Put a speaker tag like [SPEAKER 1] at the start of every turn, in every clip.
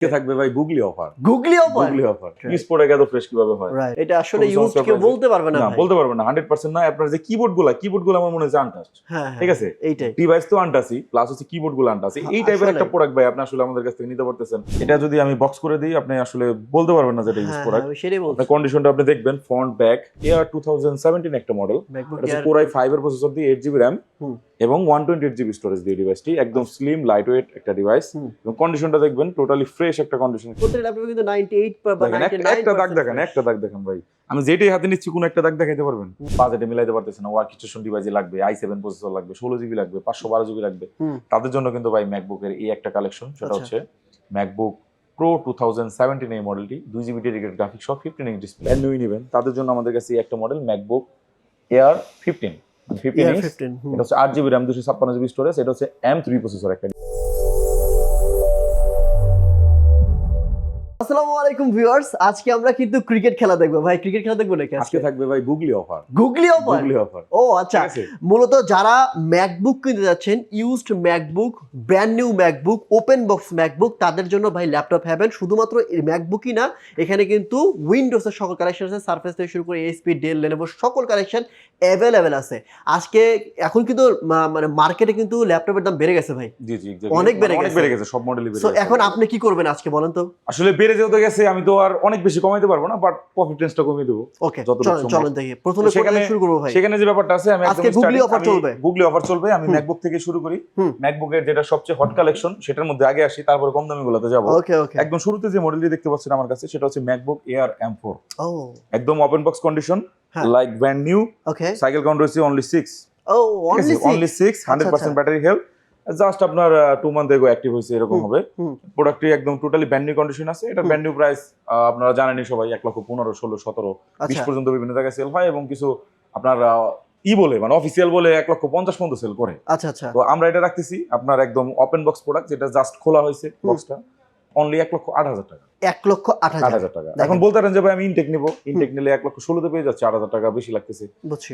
[SPEAKER 1] আজকে থাকবে ভাই? Googly offer.
[SPEAKER 2] Googly offer?
[SPEAKER 1] Googly offer.
[SPEAKER 2] Right.
[SPEAKER 1] স্পোর্টে এত ফ্রেশ কীভাবে হয়?
[SPEAKER 2] রাইট এটা আসলে ইউজ কেউ বলতে পারবে না
[SPEAKER 1] না বলতে পারবেন না হান্ড্রেড পার্সেন্ট না আপনার যে কিবোর্ডগুলা আমার মনে হয় আনটাস্ট ঠিক আছে?
[SPEAKER 2] এইটাই।
[SPEAKER 1] ডিভাইস তো আনটাসি প্লাস হচ্ছে
[SPEAKER 2] হ্যাঁ,
[SPEAKER 1] এই টাইপের একটা প্রোডাক্ট ভাই আপনি আসলে আমাদের কাছ থেকে নিতে পারতেছেন। এটা যদি আমি বক্স করে দিই আপনি আসলে বলতে পারবেন না যে এটা ইউজ প্রোডাক্ট
[SPEAKER 2] সেটাই
[SPEAKER 1] কন্ডিশনটা আপনি দেখবেন front back two thousand seventeen একটা মডেল এটা কোরাই ফাইভ এর প্রসেসর দিয়ে এইট জিবি র্যাম। এবং one twenty eight GB storage দিয়ে ডিভাইসটি একদম স্লিম লাইট ওয়েট একটা ডিভাইস। এবং কন্ডিশনটা দেখবেন টোটালি ফ্রেশ একটা কন্ডিশন
[SPEAKER 2] কিন্তু 98 বা
[SPEAKER 1] দেখেন একটা- দাগ দেখেন একটা দাগ দেখেন ভাই। আমি যেটাই হাতে নিচ্ছি কোনো একটা দাগ দেখাইতে পারবেন? বাজেটে মিলাইতে পারতেছেন না। ওয়ার্ক স্টেশন ডিভাইসে লাগবে আই সেভেন প্রসেসর লাগবে ষোলো জিবি লাগবে পাঁচশো বারো জিবি লাগবে। তাদের জন্য কিন্তু ভাই ম্যাকবুকের এই একটা কালেকশন সেটা
[SPEAKER 2] আচ্ছা।
[SPEAKER 1] হচ্ছে MacBook Pro two thousand seventeen এই মডেলটি দুই জিবি ডেডিকেট গ্রাফিক্স সব ফিফটিন ইঞ্চ ডিসপ্লে নেবেন। তাদের জন্য আমাদের কাছে এই একটা model MacBook Air fifteen fifteen
[SPEAKER 2] Air
[SPEAKER 1] inch
[SPEAKER 2] 15 hmm.
[SPEAKER 1] এটা হচ্ছে আট জিবি র্যাম দুশো ছাপ্পান্ন জিবি স্টোরেজ এটা হচ্ছে এম থ্রি প্রসেসর একটা
[SPEAKER 2] আলাইকুম ভিউয়ার্স। আজকে আমরা কিন্তু ক্রিকেট খেলা দেখব। ভাই ক্রিকেট খেলা দেখব নাকি
[SPEAKER 1] আজকে থাকবে ভাই googly offer.
[SPEAKER 2] Googly offer?
[SPEAKER 1] Googly offer.
[SPEAKER 2] ও আচ্ছা। মূলত যারা ম্যাকবুক কিনতে যাচ্ছেন used MacBook brand new MacBook open box MacBook তাদের জন্য ভাই ল্যাপটপ হ্যাভেন। শুধুমাত্র ম্যাকবুকই না এখানে কিন্তু উইন্ডোজের সকল কালেকশন আছে। সার্ফেস থেকে শুরু করে এসপি ডেল লেনোভো সকল কালেকশন অ্যাভেলেবেল আছে। আজকে এখন কিন্তু মানে মার্কেটে কিন্তু ল্যাপটপের দাম বেড়ে গেছে ভাই।
[SPEAKER 1] জি জি
[SPEAKER 2] অনেক বেড়ে গেছে।
[SPEAKER 1] বেড়ে গেছে সব মডেলই বেড়ে গেছে।
[SPEAKER 2] এখন আপনি কি করবেন আজকে বলেন তো?
[SPEAKER 1] আসলে বেড়ে যেতে গেছে আমি তো আর অনেক বেশি কমাইতে পারব না বাট প্রফিট রেঞ্জটা কমিয়ে দেবো।
[SPEAKER 2] ওকে চলেন দেখি। প্রথমে
[SPEAKER 1] সেখানে-
[SPEAKER 2] শুরু করব ভাই?
[SPEAKER 1] সেখানে যে ব্যাপারটা আছে আমি
[SPEAKER 2] আজকে Googly offer চলবে।
[SPEAKER 1] গুগলি অফার চলবে আমি ম্যাকবুক থেকে শুরু করি। ম্যাকবুকের যেটা সবচেয়ে হট কালেকশন সেটার মধ্যে আগে আসি তারপরে কম দামি গুলোতে যাব।
[SPEAKER 2] ওকে ওকে
[SPEAKER 1] একদম শুরুতে যে মডেলটি দেখতে পাচ্ছেন আমার কাছে সেটা হচ্ছে ম্যাকবুক এয়ার এম ফোর একদম open box condition. Like brand new
[SPEAKER 2] okay
[SPEAKER 1] cycle count রয়েছে অনলি সিক্স
[SPEAKER 2] ও only
[SPEAKER 1] six hundred percent battery health just আপনার টু মান্থ এগো অ্যাক্টিভ হয়েছে এরকম হবে। প্রোডাক্টটি একদম টোটালি ব্যান্ড নিউ কন্ডিশন আছে। এটা। ব্যান্ড নিউ প্রাইস আপনারা জানেনই সবাই এক লক্ষ পনেরো ষোলো সতেরো বিশ
[SPEAKER 2] আচ্ছা
[SPEAKER 1] পর্যন্ত বিভিন্ন জায়গায় সেল হয় এবং কিছু আপনার ই বলে মানে অফিসিয়াল বলে এক লক্ষ পঞ্চাশ পর্যন্ত সেল করে।
[SPEAKER 2] আচ্ছা আচ্ছা।
[SPEAKER 1] তো আমরা এটা রাখতেছি আপনার একদম ওপেন বক্স প্রোডাক্ট যেটা জাস্ট খোলা হয়েছে বক্সটা অনলি এক লক্ষ আট হাজার টাকা।
[SPEAKER 2] এক লক্ষ আট হাজার।
[SPEAKER 1] টাকা। এখন বলতে পারেন যে ভাই আমি ইনটেক নিবো। ইনটেক নিলে এক লক্ষ ষোলোতে পেয়ে যাচ্ছে আট হাজার টাকা বেশি লাগতেছে।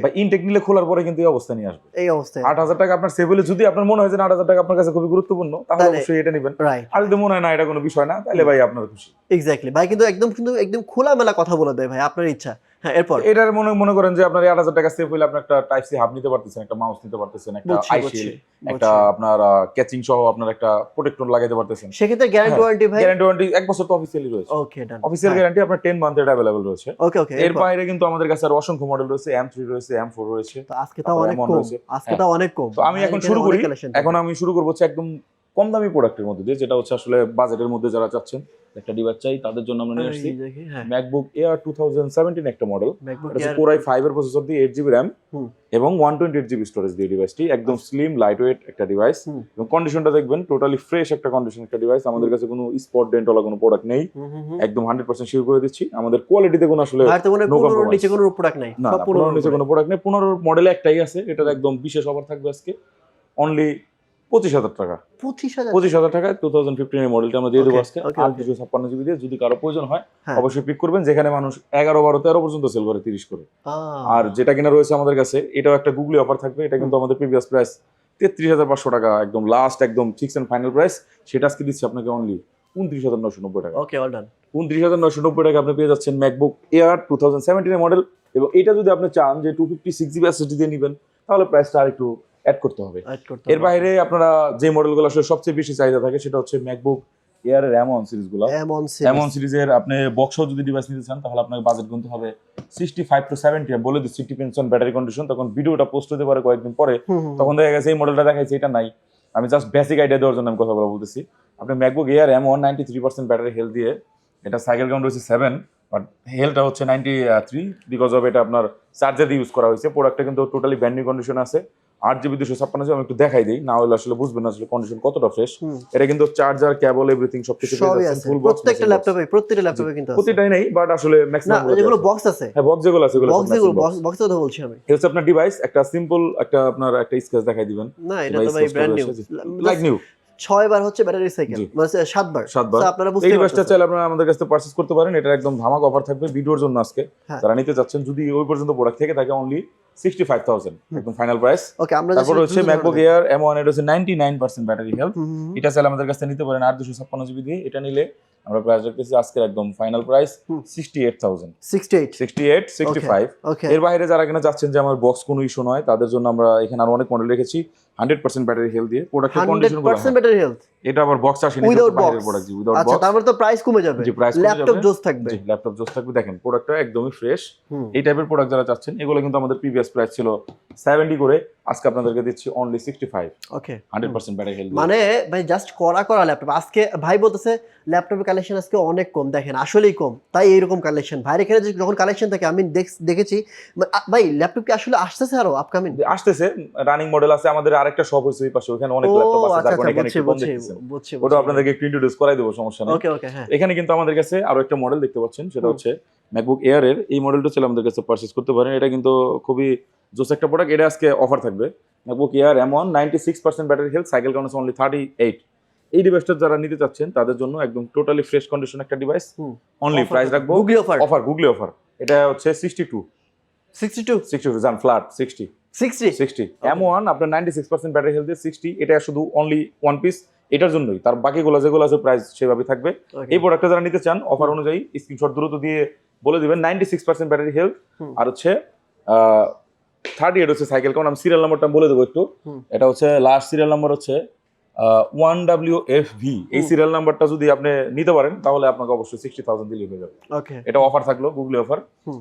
[SPEAKER 1] বা ইনটেক নিলে খোলার পরে কিন্তু এই অবস্থা নিয়ে আসবে।
[SPEAKER 2] এই অবস্থায়।
[SPEAKER 1] আট হাজার টাকা আপনার সেভ হলে যদি আপনার মনে হয় যে আট হাজার টাকা আপনার কাছে খুবই গুরুত্বপূর্ণ তাহলে অবশ্যই এটা নেবেন। আর যদি মনে হয় না এটা কোনো বিষয় না তাহলে ভাই আপনার খুশি।
[SPEAKER 2] এক্স্যাক্টলি ভাই কিন্তু একদম কিন্তু একদম খোলামেলা কথা বলে দেয় ভাই আপনার ইচ্ছা। হ্যাঁ এরপর?
[SPEAKER 1] এটার মনে মনে করেন যে আপনার আট হাজার টাকা সেভ হলে আপনি একটা টাইপ সি হাব নিতে পারতেছেন একটা মাউস নিতে পারতেছেন একটা
[SPEAKER 2] বুঝছি
[SPEAKER 1] আই
[SPEAKER 2] বুঝছি
[SPEAKER 1] একটা আপনার ক্যাচিং সহ আপনার একটা প্রোটেক্টর লাগাইতে পারতেছেন।
[SPEAKER 2] সেক্ষেত্রে গ্যারান্টি ওয়ারেন্টি ভাই?
[SPEAKER 1] গ্যারান্টি ওয়ারেন্টি এক বছর তো অফিসিয়ালি রয়েছে।
[SPEAKER 2] ওকে ডান
[SPEAKER 1] অফিসিয়াল গ্যারান্টি আপনার টেন মান্থ এটা अवेलेबल রয়েছে।
[SPEAKER 2] ওকে ওকে
[SPEAKER 1] এর বাইরে কিন্তু আমাদের কাছে আর অসংখ্য মডেল রয়েছে এম থ্রি রয়েছে এম ফোর রয়েছে
[SPEAKER 2] তো আজকে তাও অনেক কম। আজকে
[SPEAKER 1] হ্যাঁ।
[SPEAKER 2] তাও অনেক কম।
[SPEAKER 1] তো আমি এখন শুরু করি। এখন আমি শুরু করব হচ্ছে একদম কম দামি প্রোডাক্টের মধ্যে দিয়ে যেটা হচ্ছে আসলে বাজেটের মধ্যে যারা চাচ্ছেন একটা ডিভাইস চাই তাদের জন্য আমরা নিয়ে আসছি। MacBook Air two thousand seventeen একটা model
[SPEAKER 2] Air
[SPEAKER 1] core i five এর প্রসেসর দিয়ে এইট জিবি র্যাম এবং one twenty eight GB storage দিয়ে ডিভাইসটি একদম স্লিম লাইট ওয়েট একটা ডিভাইস। এবং কন্ডিশনটা দেখবেন টোটালি ফ্রেশ একটা কন্ডিশন একটা ডিভাইস আমাদের কাছে কোনো স্পট ডেন্টওয়ালা কোনো প্রোডাক্ট নেই। একদম হান্ড্রেড পার্সেন্ট শিওর করে দিচ্ছি। আমাদের কোয়ালিটিতে কোনো আসলে
[SPEAKER 2] পনেরোর। নিচে কোনো প্রোডাক্ট নাই।
[SPEAKER 1] না
[SPEAKER 2] পনেরোর
[SPEAKER 1] নিচে কোনো প্রোডাক্ট নেই। পনেরো মডেল একটাই আছে। এটার একদম বিশেষ অফার থাকবে আজকে। অনলি পঁচিশ হাজার টাকা।
[SPEAKER 2] পঁচিশ হাজার
[SPEAKER 1] পঁচিশ হাজার টাকায় টু থাউজেন্ড ফিফটিন এর মডেলটা আমরা দিয়ে দেবো আজকে। আর দুশো ছাপ্পান্ন জিবি দিয়ে যদি কারও প্রয়োজন হয়
[SPEAKER 2] হ্যাঁ।
[SPEAKER 1] অবশ্যই পিক করবেন যেখানে মানুষ এগারো বারো তেরো পর্যন্ত সেল করে তিরিশ করে। আর যেটা কিনা রয়েছে আমাদের কাছে এটাও একটা গুগলি অফার থাকবে এটা কিন্তু আমাদের প্রিভিয়াস প্রাইস তেত্রিশ হাজার পাঁচশো টাকা একদম লাস্ট একদম ফিক্স এন্ড ফাইনাল প্রাইস সেটা আজকে দিচ্ছি আপনাকে অনলি উনত্রিশ হাজার নশো নব্বই টাকা।
[SPEAKER 2] ওকে অল ডান
[SPEAKER 1] উনত্রিশ হাজার নশো নব্বই টাকা আপনি পেয়ে যাচ্ছেন ম্যাকবুক এয়ার টু থাউজেন্ড সেভেন্টিনের মডেল এবং এটা যদি আপনি চান যে two fifty six GB SSD দিয়ে নেবেন তাহলে প্রাইসটা আর একটু অ্যাড করতে হবে। এর বাইরে আপনারা যে মডেলগুলো আসলে সবচেয়ে বেশি চাহিদা থাকে সেটা হচ্ছে ম্যাকবুক এয়ার র্যামন সিরিজগুলো
[SPEAKER 2] এমন
[SPEAKER 1] এমন সিরিজের আপনি বক্সও যদি ডিভাইস নিতে চান তাহলে আপনাকে বাজেট গুনতে হবে সিক্সটি ফাইভ টু সেভেন্টি বলে দিচ্ছি ডিপেন্ডস অন ব্যাটারি কন্ডিশন তখন ভিডিওটা পোস্ট হতে পারে কয়েকদিন পরে। তখন দেখা গেছে এই মডেলটা দেখাইছে এটা নাই। আমি জাস্ট বেসিক আইডিয়া দেওয়ার জন্য আমি কথাগুলো বলতেছি। আপনি MacBook Air M one ninety three percent battery health দিয়ে এটা সাইকেল কাউন্ট রয়েছে সেভেন বাট হেলথটা হচ্ছে নাইনটি থ্রি বিকজ অফ এটা আপনার চার্জার ইউজ করা হয়েছে। প্রোডাক্টটা কিন্তু টোটালি ব্যান্ডি কন্ডিশন আছে। আট জিবি দুশো ছাপ্পান্ন জিবি আমি একটু দেখাই দিই। না হলে আসলে বুঝবেন না আসলে কন্ডিশন কতটা ফ্রেশ এটা কিন্তু চার্জার কেবল এভরিথিং সবকিছু
[SPEAKER 2] ফুল বক্স প্রত্যেকটা ল্যাপটপে প্রত্যেকটা ল্যাপটপে কিন্তু
[SPEAKER 1] প্রতিটাই নেই বাট আসলে ম্যাক্সিমাম
[SPEAKER 2] যেগুলো বক্স আছে।
[SPEAKER 1] হ্যাঁ বক্স যেগুলো আছে
[SPEAKER 2] বক্স যেগুলো বক্স কথা বলছি আমি।
[SPEAKER 1] এটা হচ্ছে আপনার ডিভাইস একটা সিম্পল একটা আপনার একটা স্কেচ দেখাই দিবেন।
[SPEAKER 2] না এটা তো ভাই ব্র্যান্ড নিউ
[SPEAKER 1] লাইক নিউ
[SPEAKER 2] ছয় বার হচ্ছে ব্যাটারি সাইকেল মানে সাতবার।
[SPEAKER 1] সাতবার।
[SPEAKER 2] আপনারা বুঝতে
[SPEAKER 1] ডিভাইসটা
[SPEAKER 2] পারছেন
[SPEAKER 1] চাইলে আপনারা আমাদের কাছে পারচেজ করতে পারেন এটা একদম ধামাক অফার থাকবে ভিডিওর জন্য আজকে।
[SPEAKER 2] হ্যাঁ।
[SPEAKER 1] যারা নিতে চাচ্ছেন যদি ওই পর্যন্ত প্রোডাক্ট থেকে থাকে অনলি সিক্সটি ফাইভ থাউজেন্ড একদম ফাইনাল প্রাইস
[SPEAKER 2] ওকে আমরা
[SPEAKER 1] তারপর হচ্ছে ম্যাকবুক এয়ার এম ওয়ান এটা হচ্ছে ninety nine percent battery health. এটা চাইলে আমাদের কাছে নিতে পারেন আট দুশো ছাপ্পান্ন জিবি দিয়ে। এটা নিলে আমরা প্রাইস রাখতেছি আজকের একদম final price sixty eight thousand
[SPEAKER 2] sixty eight
[SPEAKER 1] sixty eight sixty five এর বাইরে যারা কিনা চাচ্ছেন যে আমার বক্স কোনো ইস্যু নয় তাদের জন্য আমরা এখানে আরও অনেক মডেল রেখেছি। হান্ড্রেড পার্সেন্ট ব্যাটারি হেলথ দিয়ে প্রোডাক্টের কন্ডিশনগুলো
[SPEAKER 2] পার্সেন্ট ব্যাটারি হেলথ
[SPEAKER 1] এটা আবার বক্স আসেনি
[SPEAKER 2] উইদাউট বক্স
[SPEAKER 1] প্রোডাক্ট উইদাউট
[SPEAKER 2] আচ্ছা
[SPEAKER 1] বক্স
[SPEAKER 2] আচ্ছা মানে তো প্রাইস কমে যাবে।
[SPEAKER 1] জি প্রাইস
[SPEAKER 2] ল্যাপটপ জোস থাকবে।
[SPEAKER 1] জি ল্যাপটপ জোস থাকবে। দেখেন প্রোডাক্টটা একদমই ফ্রেশ এই টাইপের প্রোডাক্ট যারা চাচ্ছেন এগুলো কিন্তু আমাদের প্রিভিয়াস প্রাইস ছিল সেভেন্টি করে। আজকে আপনাদেরকে দিচ্ছি only sixty five
[SPEAKER 2] okay
[SPEAKER 1] battery health
[SPEAKER 2] মানে ভাই জাস্ট করা করা ল্যাপটপ আজকে ভাই বলতেছে ল্যাপটপের কালেকশন আজকে অনেক কম দেখেন আসলেই কম। তাই এইরকম কালেকশন ভাইয়ের এখানে যখন কালেকশন থাকে আমি দেখ- দেখেছি মানে, ভাই ল্যাপটপ কি আসলে আসতেছে আরও আপকামিং
[SPEAKER 1] আসতেছে। রানিং মডেল আছে আমাদের আরেকটা শপ ওই পাশে ওখানে অনেক ল্যাপটপ আছে যার কারণে এখানে একটু কম দেখতেছেন ওটা আপনাদেরকে একটু ইন্ট্রোডিউস করাই দেবো সমস্যা নেই।
[SPEAKER 2] ওকে ওকে হ্যাঁ।
[SPEAKER 1] এখানে কিন্তু আমাদের কাছে আরও একটা মডেল দেখতে পাচ্ছেন সেটা হচ্ছে ম্যাকবুক এয়ারের এই মডেলটা ছিল আমাদের কাছে পারচেস করতে পারেন। এটা কিন্তু খুবই জোস একটা প্রোডাক্ট এটা আজকে অফার থাকবে। MacBook Air M one ninety six percent battery health cycle counts only thirty eight এই ডিভাইসটা যারা নিতে চাচ্ছেন তাদের জন্য একদম টোটালি ফ্রেশ কন্ডিশন একটা ডিভাইস অনলি প্রাইস রাখব।
[SPEAKER 2] Googly offer
[SPEAKER 1] offer googly offer এটা হচ্ছে sixty two
[SPEAKER 2] sixty two
[SPEAKER 1] sixty two জান flat sixty
[SPEAKER 2] sixty
[SPEAKER 1] sixty M one আপনার ninety six percent battery health sixty এটা শুধু অনলি ওয়ান পিস এটার জন্যই। তার বাকিগুলো যেগুলো আছে প্রাইস সেভাবে থাকবে। এই প্রোডাক্টটা যারা নিতে চান অফার অনুযায়ী স্ক্রিনশট দ্রুত দিয়ে বলে দিবেন ninety six percent battery health আর হচ্ছে থার্টি এইট হচ্ছে সাইকেল কারণ আমি সিরিয়াল নাম্বারটা বলে দেবো একটু। এটা হচ্ছে লাস্ট সিরিয়াল নাম্বার হচ্ছে ওয়ান ডাব্লিউ এফ ভি এই সিরিয়াল নাম্বারটা যদি আপনি নিতে পারেন তাহলে আপনাকে অবশ্যই সিক্সটি থাউজেন্ড হয়ে যাবে।
[SPEAKER 2] ওকে
[SPEAKER 1] এটা অফার থাকল গুগলি অফার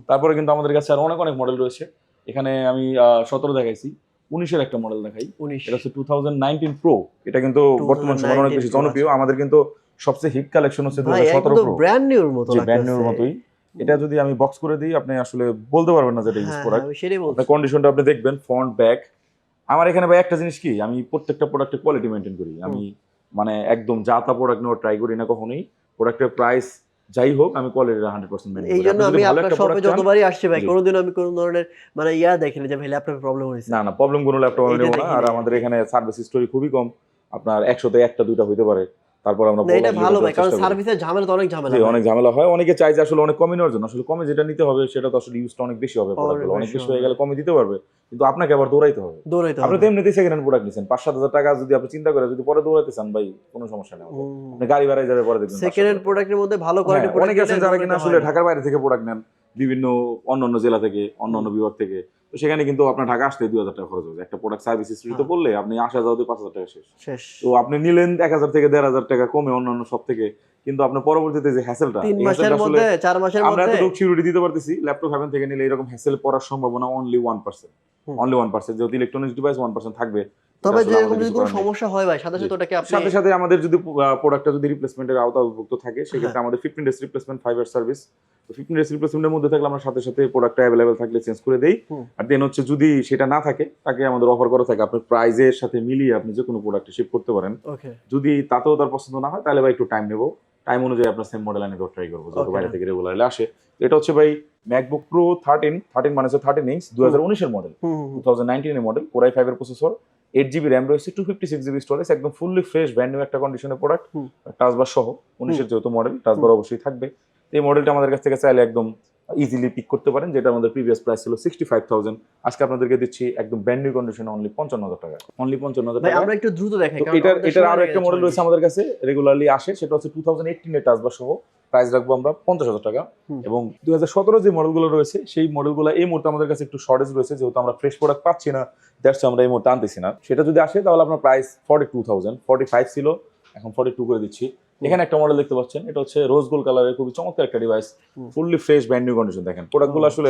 [SPEAKER 1] তারপরে কিন্তু আমাদের কাছে আর অনেক অনেক মডেল রয়েছে। এখানে আমি সতেরো দেখাইছি। উনিশের একটা মডেল দেখাই। এটা হচ্ছে টু থাউজেন্ড নাইনটিন প্রো এটা কিন্তু বর্তমান সময় অনেক বেশি জনপ্রিয়। আমাদের কিন্তু সবচেয়ে হিট কালেকশন হচ্ছে দু হাজার সতেরো
[SPEAKER 2] ব্র্যান্ড নিউর মতো
[SPEAKER 1] ব্র্যান্ড
[SPEAKER 2] লাগতেছে।
[SPEAKER 1] মতোই। এটা যদি আমি বক্স করে দিই আপনি আসলে বলতে পারবেন না যে এটা ইউজ
[SPEAKER 2] হ্যাঁ,
[SPEAKER 1] প্রোডাক্ট
[SPEAKER 2] হ্যাঁ, সেটাই
[SPEAKER 1] কন্ডিশনটা আপনি দেখবেন ফ্রন্ট ব্যাক আমার এখানে ভাই একটা জিনিস কি আমি প্রত্যেকটা প্রোডাক্টের কোয়ালিটি মেনটেন করি। আমি মানে একদম যা তা প্রোডাক্ট নেওয়া ট্রাই করি না কখনোই। প্রোডাক্টের প্রাইস যাই হোক আমি কোয়ালিটিটা হান্ড্রেড পার্সেন্ট মেনটেন
[SPEAKER 2] এই জন্য আমি আপনার শপে যতবারই আসছি ভাই। কোনোদিন আমি কোনো ধরনের মানে ইয়া দেখিনি যে ভাই ল্যাপটপে প্রবলেম হয়েছে।
[SPEAKER 1] না না প্রবলেম কোনো ল্যাপটপ আমি নেব না। আর আমাদের এখানে সার্ভিস হিস্টোরি খুবই কম। আপনার একশোতে একটা দুইটা হইতে পারে। তারপর আমরা
[SPEAKER 2] এটা ভালো ভাই কারণ সার্ভিসের ঝামেলা তো অনেক ঝামেলা ভাই।
[SPEAKER 1] অনেক ঝামেলা হয়। অনেকে চাই যে আসলে অনেক কমে নেওয়ার জন্য। আসলে কমে যেটা নিতে হবে সেটা তো আসলে ইউজটা অনেক বেশি হবে অনেক
[SPEAKER 2] বেশি
[SPEAKER 1] হয়ে গেলে কমে দিতে পারবে। কিন্তু আপনাকে আবার দৌড়াইতে হবে।
[SPEAKER 2] দৌড়াইতে
[SPEAKER 1] আপনি তো এমনিতেই সেকেন্ড হ্যান্ড প্রোডাক্ট নিচ্ছেন পাঁচ সাত হাজার টাকা যদি আপনি চিন্তা করে যদি পরে দৌড়াইতে চান ভাই কোনো সমস্যা নেই আপনি গাড়ি ভাড়ায় যাবে পরে দেখবেন
[SPEAKER 2] সেকেন্ড হ্যান্ড প্রোডাক্টের মধ্যে ভালো কোয়ালিটি
[SPEAKER 1] হ্যাঁ, অনেকে আছেন যারা কিনা আসলে ঢাকার বাইরে থেকে প্রোডাক্ট নেন বিভিন্ন অন্য অন্য জেলা থেকে অন্য অন্য বিভাগ থেকে। তো সেখানে কিন্তু আপনার ঢাকা আসতে দুই হাজার টাকা খরচ হয়েছে। একটা প্রোডাক্ট সার্ভিস হিস্ট্রিতে
[SPEAKER 2] পড়লে
[SPEAKER 1] বললে আপনি আসা যাওয়াতে পাঁচ হাজার টাকা শেষ। তো আপনি নিলেন এক হাজার থেকে দেড় হাজার টাকা কমে অন্যান্য সব থেকে কিন্তু আপনার পরবর্তীতে যে হ্যাসেলটা
[SPEAKER 2] তিন মাসের মধ্যে চার মাসের
[SPEAKER 1] আমরা
[SPEAKER 2] মধ্যে?
[SPEAKER 1] এতটুকু সিউরিটি দিতে পারতেছি ল্যাপটপ হ্যাভেন থেকে নিলে এরকম হ্যাসেল পড়ার সম্ভাবনা only one percent. Only one percent যেহেতু ইলেকট্রনিক্স ডিভাইস ওয়ান পার্সেন্ট থাকবে
[SPEAKER 2] তবে যদি কোনো সমস্যা হয় ভাই সাথে
[SPEAKER 1] জি।
[SPEAKER 2] সাথে ওটাকে আপনি
[SPEAKER 1] সাথে সাথে আমাদের যদি প্রোডাক্টটা যদি রিপ্লেসমেন্টের আওতাভুক্ত থাকে সেক্ষেত্রে
[SPEAKER 2] হ্যাঁ।
[SPEAKER 1] আমাদের fifteen days replacement five year service তো ফিফটিন ডেজ রিপ্লেসমেন্টের মধ্যে থাকলে আমরা সাথে সাথে প্রোডাক্টটা অ্যাভেলেবেল থাকলে চেঞ্জ করে দেই। আর দেন হচ্ছে যদি সেটা না থাকে তাকে আমাদের অফার করা থাকে। আপনার প্রাইজের সাথে মিলিয়ে আপনি যে কোনো প্রোডাক্ট শিপ করতে পারেন। যদি তাতেও তার পছন্দ না হয় তাহলে ভাই একটু টাইম নেব। টাইম অনুযায়ী আপনার সেম মডেল আনি ট্রাই করব
[SPEAKER 2] যত
[SPEAKER 1] বাইরে থেকে রেগুলারলি আসে। এটা হচ্ছে ভাই ম্যাকবুক প্রো থার্টিন থার্টিন মানে হচ্ছে থার্টিন ইঞ্চ দু হাজার উনিশের মডেল টু থাউজেন্ড নাইনটিনের মডেল কোরাই ফাইভের প্রসেসর এইট জিবি র্যাম রয়েছে two fifty six GB storage একদম ফুললি ফ্রেশ ব্র্যান্ড নিউ একটা কন্ডিশনের প্রোডাক্ট। টাচবার সহ উনিশের যেহেতু মডেল টাচবার অবশ্যই থাকবে। এই মডেলটা আমাদের কাছ থেকে চাইলে একদম ইজিলি পিক করতে পারেন যেটা আমাদের প্রিভিয়াস প্রাইস ছিল সিক্সটি ফাইভ থাউজেন্ড আজকে আপনাদেরকে দিচ্ছি একদম ব্র্যান্ড নিউ কন্ডিশনে অনলি পঞ্চান্ন হাজার টাকা। অনলি পঞ্চান্ন হাজার টাকা।
[SPEAKER 2] আমরা একটু দ্রুত দেখাই
[SPEAKER 1] এটার এটার
[SPEAKER 2] আরও
[SPEAKER 1] একটা মডেল রয়েছে আমাদের কাছে রেগুলারলি আসে সেটা হচ্ছে টু থাউজেন্ড এইটিনের টাচবার সহ। প্রাইস রাখব আমরা পঞ্চাশ হাজার টাকা। এবং দুই হাজার সতেরো যে মডেলগুলো রয়েছে সেই মডেলগুলো এই মুহূর্তে আমাদের কাছে একটু শর্টেজ রয়েছে যেহেতু আমরা ফ্রেশ প্রোডাক্ট পাচ্ছি না দ্যাটস আমরা এই মুহূর্তে আনতেছি না। সেটা যদি আসে তাহলে আপনার price forty two thousand forty five ছিল এখন ফর্টি টু করে দিচ্ছি। এখানে একটা মডেল দেখতে পাচ্ছেন এটা হচ্ছে রোজ গোল্ড কালারের খুবই চমৎকার একটা device fully fresh brand new condition দেখেন। প্রোডাক্টগুলো আসলে